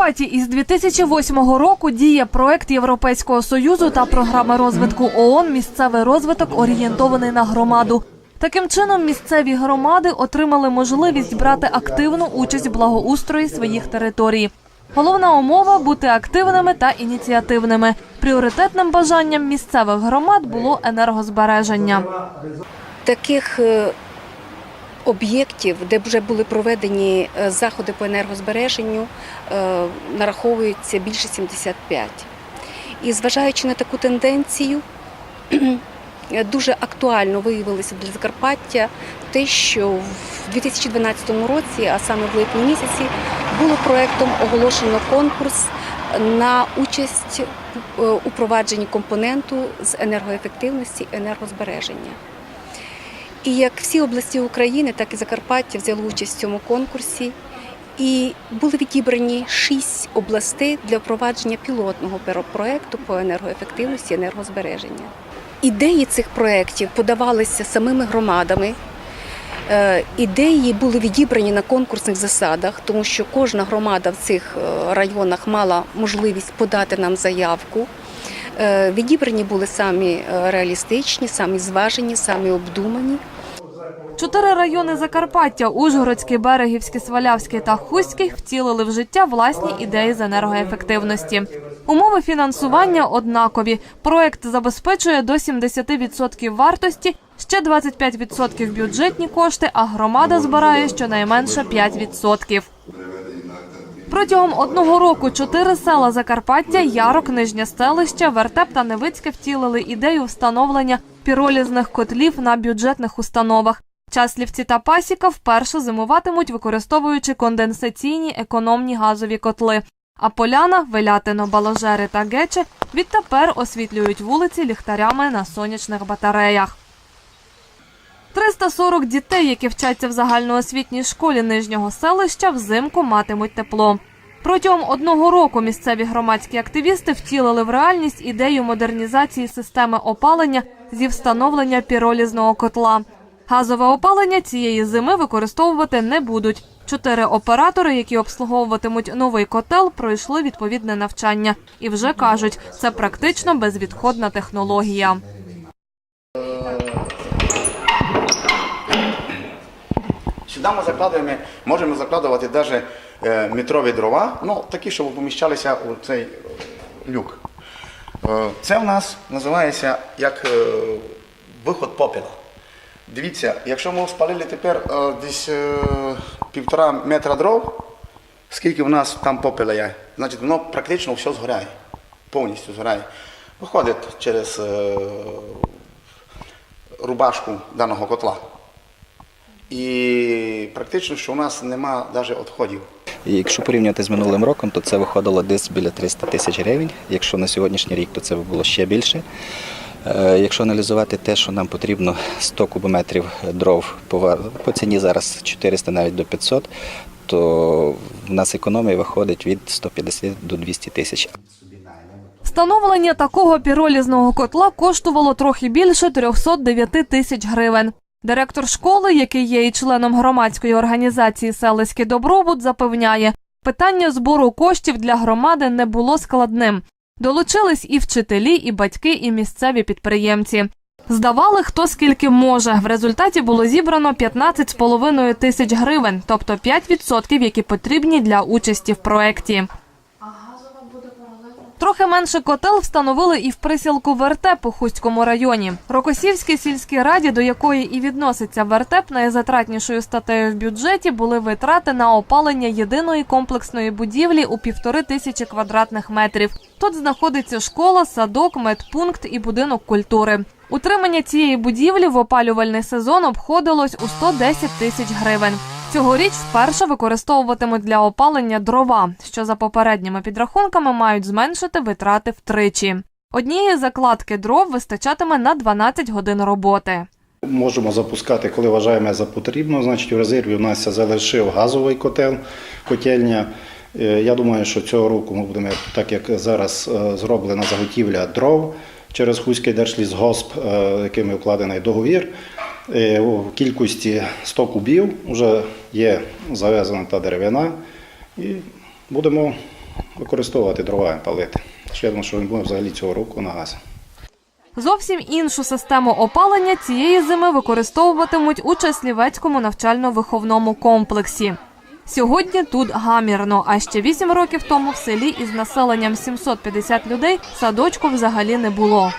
Закарпатті із 2008 року діє проект Європейського союзу та програма розвитку ООН Місцевий розвиток орієнтований на громаду. Таким чином, місцеві громади отримали можливість брати активну участь в благоустрої своїх територій. Головна умова бути активними та ініціативними. Пріоритетним бажанням місцевих громад було енергозбереження. таких е, об'єктів, де вже були проведені е, заходи по енергозбереженню, е, нараховується більше 75. І зважаючи на таку тенденцію, дуже актуально виявилося для Закарпаття те, що в 2012 році, а саме в липні місяці, було проектом оголошено конкурс на участь е, у провадженні компоненту з енергоефективності енергозбереження. І як всі області України, так і Закарпаття взяли участь в цьому конкурсі. І були відібрані шість областей для впровадження пілотного проекту по енергоефективності енергозбереження. Ідеї цих проєктів подавалися самими громадами. Е, Ідеї були відібрані на конкурсних засадах, тому що кожна громада в цих е, районах мала можливість подати нам заявку. Е, Відібрані були самі реалістичні, самі зважені, самі обдумані. Чотири райони Закарпаття Ужгородський, Берегівський, Свалявський та Хуський втілили в життя власні ідеї з енергоефективності. Умови фінансування однакові. Проект забезпечує до 70% вартості, ще 25% бюджетні кошти, а громада збирає щонайменше 5%. Протягом одного року чотири села Закарпаття, Ярок, Нижнє селище, Вертеп та Невицьке втілили ідею встановлення піролізних котлів на бюджетних установах. Часлівці та Пасіка вперше зимуватимуть, використовуючи конденсаційні економні газові котли. А Поляна, Велятино, Баложери та Гече відтепер освітлюють вулиці ліхтарями на сонячних батареях. 340 дітей, які вчаться в загальноосвітній школі нижнього селища, взимку матимуть тепло. Протягом одного року місцеві громадські активісти втілили в реальність ідею модернізації системи опалення зі встановлення піролізного котла. Газове опалення цієї зими використовувати не будуть. Чотири оператори, які обслуговуватимуть новий котел, пройшли відповідне навчання і вже кажуть, це практично безвідходна технологія. Сюди ми закладуємо, можемо закладувати навіть е, метрові дрова, ну такі, щоб поміщалися у цей люк. Е, Це в нас називається як е, виход попіла. Дивіться, якщо ми спалили тепер е, десь е, півтора метра дров, скільки в нас там попіла є, значить воно практично все згоряє, повністю згоряє. Виходить через е, рубашку даного котла. І практично, що у нас нема навіть відходів. І якщо порівнювати з минулим роком, то це виходило десь біля 300 тисяч гривень. Якщо на сьогоднішній рік, то це було ще більше. Е, Якщо аналізувати те, що нам потрібно 100 кубометрів дров по, по ціні зараз 400 навіть до 500, то в нас економія виходить від 150 до 200 тисяч. Встановлення такого піролізного котла коштувало трохи більше 309 тисяч гривень. Директор школи, який є і членом громадської організації Селиський добробут, запевняє, питання збору коштів для громади не було складним. Долучились і вчителі, і батьки, і місцеві підприємці. Здавали хто скільки може. В результаті було зібрано 15,5 тисяч гривень, тобто 5%, які потрібні для участі в проекті. Трохи менше котел встановили і в присілку Вертеп у Хуському районі. Рокосівській сільській раді, до якої і відноситься Вертеп, найзатратнішою статтею в бюджеті були витрати на опалення єдиної комплексної будівлі у півтори тисячі квадратних метрів. Тут знаходиться школа, садок, медпункт і будинок культури. Утримання цієї будівлі в опалювальний сезон обходилось у 110 тисяч гривень. Цьогоріч вперше використовуватимуть для опалення дрова, що за попередніми підрахунками мають зменшити витрати втричі. Однієї закладки дров вистачатиме на 12 годин роботи. Можемо запускати, коли вважаємо за потрібно. Значить, у резерві у нас залишив газовий котел, котельня. Е, Я думаю, що цього року ми будемо, так як зараз е, зроблена заготівля дров через Хуський держлісгосп, е, якими вкладений договір. Е, У кількості 100 кубів вже є завезена та деревина. І будемо використовувати дрова палити. Ще я думаю, що він буде взагалі цього року на газ. Зовсім іншу систему опалення цієї зими використовуватимуть у Часлівецькому навчально-виховному комплексі. Сьогодні тут гамірно, а ще 8 років тому в селі із населенням 750 людей садочку взагалі не було.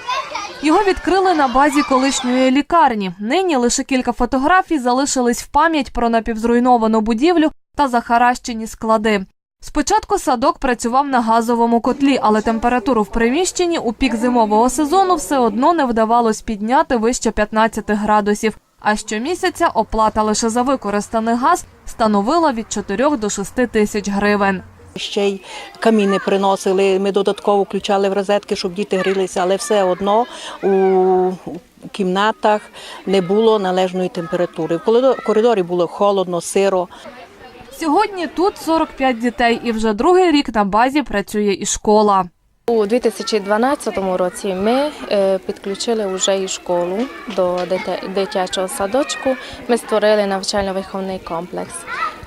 Його відкрили на базі колишньої лікарні. Нині лише кілька фотографій залишились в пам'ять про напівзруйновану будівлю та захаращені склади. Спочатку садок працював на газовому котлі, але температуру в приміщенні у пік зимового сезону все одно не вдавалось підняти вище 15 градусів. А щомісяця оплата лише за використаний газ становила від 4 до 6 тисяч гривень. Ще й каміни приносили. Ми додатково включали в розетки, щоб діти грілися, але все одно у кімнатах не було належної температури. В коридорі було холодно, сиро. Сьогодні тут 45 дітей, і вже другий рік на базі працює і школа. У 2012 році ми е, підключили вже і школу до дитячого садочку. Ми створили навчально-виховний комплекс.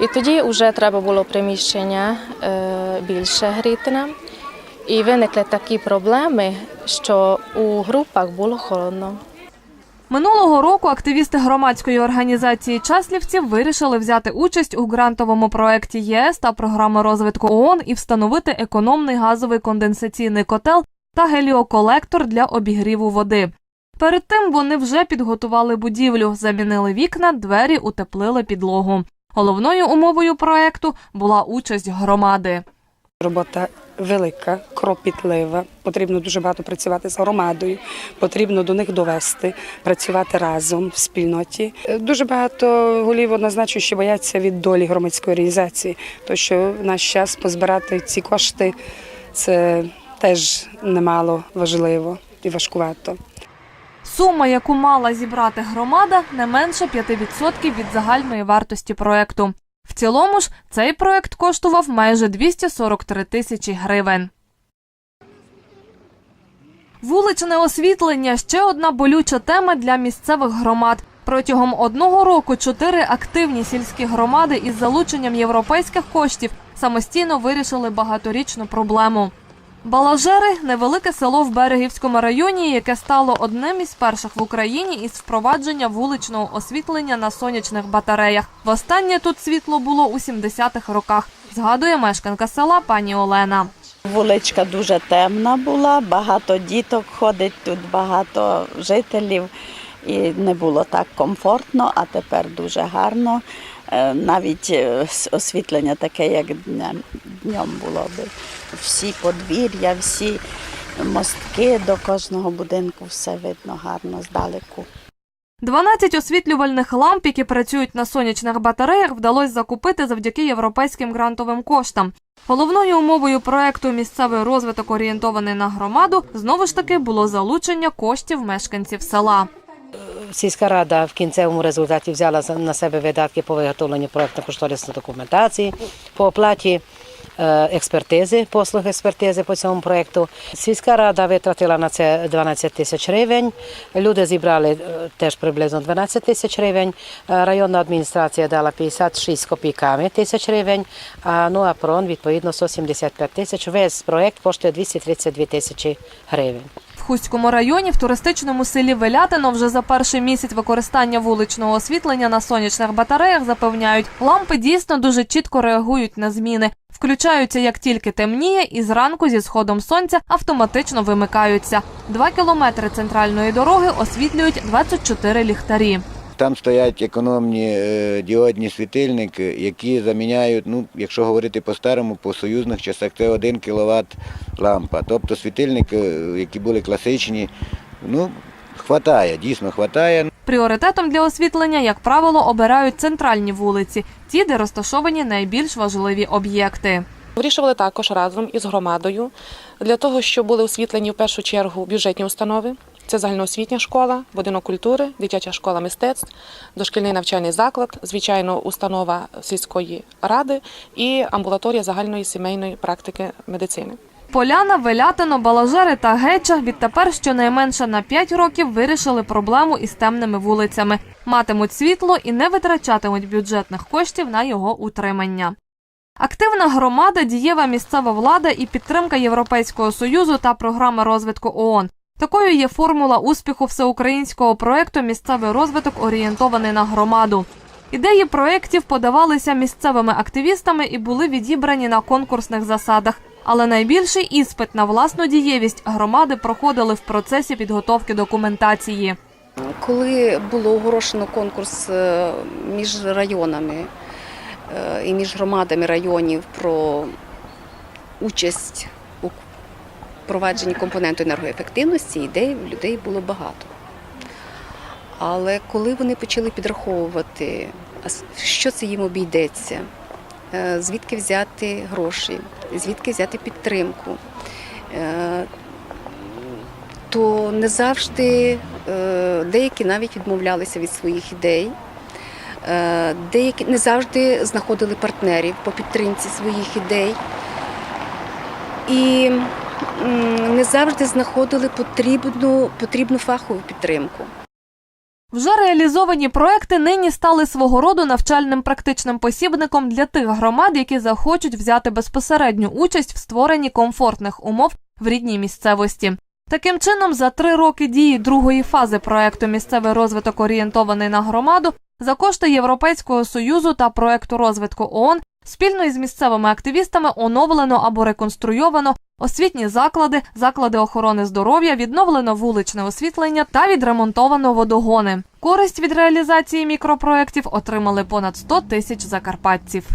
І тоді вже треба було приміщення е, більше гріти нам. І виникли такі проблеми, що у групах було холодно. Минулого року активісти громадської організації Часлівців вирішили взяти участь у грантовому проєкті ЄС та програми розвитку ООН і встановити економний газовий конденсаційний котел та геліоколектор для обігріву води. Перед тим вони вже підготували будівлю, замінили вікна, двері, утеплили підлогу. Головною умовою проєкту була участь громади. Робота велика, кропітлива. Потрібно дуже багато працювати з громадою, потрібно до них довести, працювати разом в спільноті. Дуже багато голів однозначно, що бояться від долі громадської організації, то що в наш час позбирати ці кошти це теж немало важливо і важкувато. Сума, яку мала зібрати громада, не менше 5% від загальної вартості проекту. В цілому ж цей проект коштував майже 243 тисячі гривень. Вуличне освітлення ще одна болюча тема для місцевих громад. Протягом одного року чотири активні сільські громади із залученням європейських коштів самостійно вирішили багаторічну проблему. Балажери невелике село в Берегівському районі, яке стало одним із перших в Україні із впровадження вуличного освітлення на сонячних батареях. Востаннє тут світло було у 70-х роках. Згадує мешканка села пані Олена. Вуличка дуже темна була, багато діток ходить тут, багато жителів. І не було так комфортно, а тепер дуже гарно. Е, Навіть е, освітлення таке, як днем, днем було би. Всі подвір'я, всі мостки до кожного будинку, все видно гарно здалеку. 12 освітлювальних ламп, які працюють на сонячних батареях, вдалося закупити завдяки європейським грантовим коштам. Головною умовою проекту місцевий розвиток орієнтований на громаду знову ж таки було залучення коштів мешканців села. Сільська рада в кінцевому результаті взяла за- на себе видатки по виготовленню проєктно-кошторисної документації, по оплаті експертизи, послуг експертизи по цьому проєкту. Сільська рада витратила на це 12 тисяч гривень. Люди зібрали е, теж приблизно 12 тисяч гривень. Е, Районна адміністрація дала 56 з копійками тисяч гривень, а ну а ПРОН відповідно 175 тисяч. Весь проєкт коштує 232 тисячі гривень. В Хуському районі в туристичному селі Велятино вже за перший місяць використання вуличного освітлення на сонячних батареях запевняють, лампи дійсно дуже чітко реагують на зміни. Включаються як тільки темніє, і зранку зі сходом сонця автоматично вимикаються. Два кілометри центральної дороги освітлюють 24 ліхтарі. Там стоять економні е, діодні світильники, які заміняють, ну, якщо говорити по-старому, по союзних часах, це 1 кВт лампа. Тобто світильники, е, які були класичні, ну, хватає, дійсно хватає. Пріоритетом для освітлення, як правило, обирають центральні вулиці, ті, де розташовані найбільш важливі об'єкти. Вирішували також разом із громадою для того, щоб були освітлені в першу чергу бюджетні установи. Це загальноосвітня школа, будинок культури, дитяча школа мистецтв, дошкільний навчальний заклад, звичайно, установа сільської ради і амбулаторія загальної сімейної практики медицини. Поляна, Велятино, Балажери та Геча відтепер щонайменше на 5 років вирішили проблему із темними вулицями. Матимуть світло і не витрачатимуть бюджетних коштів на його утримання. Активна громада, дієва місцева влада і підтримка Європейського союзу та програми розвитку ООН. Такою є формула успіху всеукраїнського проекту Місцевий розвиток орієнтований на громаду. Ідеї проєктів подавалися місцевими активістами і були відібрані на конкурсних засадах. Але найбільший іспит на власну дієвість громади проходили в процесі підготовки документації. Коли було оголошено конкурс е, між районами е, і між громадами районів про участь у провадженні компоненту енергоефективності, ідей в людей було багато. Але коли вони почали підраховувати, що це їм обійдеться, е, звідки взяти гроші, звідки взяти підтримку, е, то не завжди е, деякі навіть відмовлялися від своїх ідей. Деякі не завжди знаходили партнерів по підтримці своїх ідей. І не завжди знаходили потрібну, потрібну фахову підтримку. Вже реалізовані проекти нині стали свого роду навчальним практичним посібником для тих громад, які захочуть взяти безпосередню участь в створенні комфортних умов в рідній місцевості. Таким чином, за три роки дії другої фази проекту Місцевий розвиток орієнтований на громаду за кошти Європейського союзу та проекту розвитку ООН спільно із місцевими активістами оновлено або реконструйовано освітні заклади, заклади охорони здоров'я, відновлено вуличне освітлення та відремонтовано водогони. Користь від реалізації мікропроєктів отримали понад 100 тисяч закарпатців.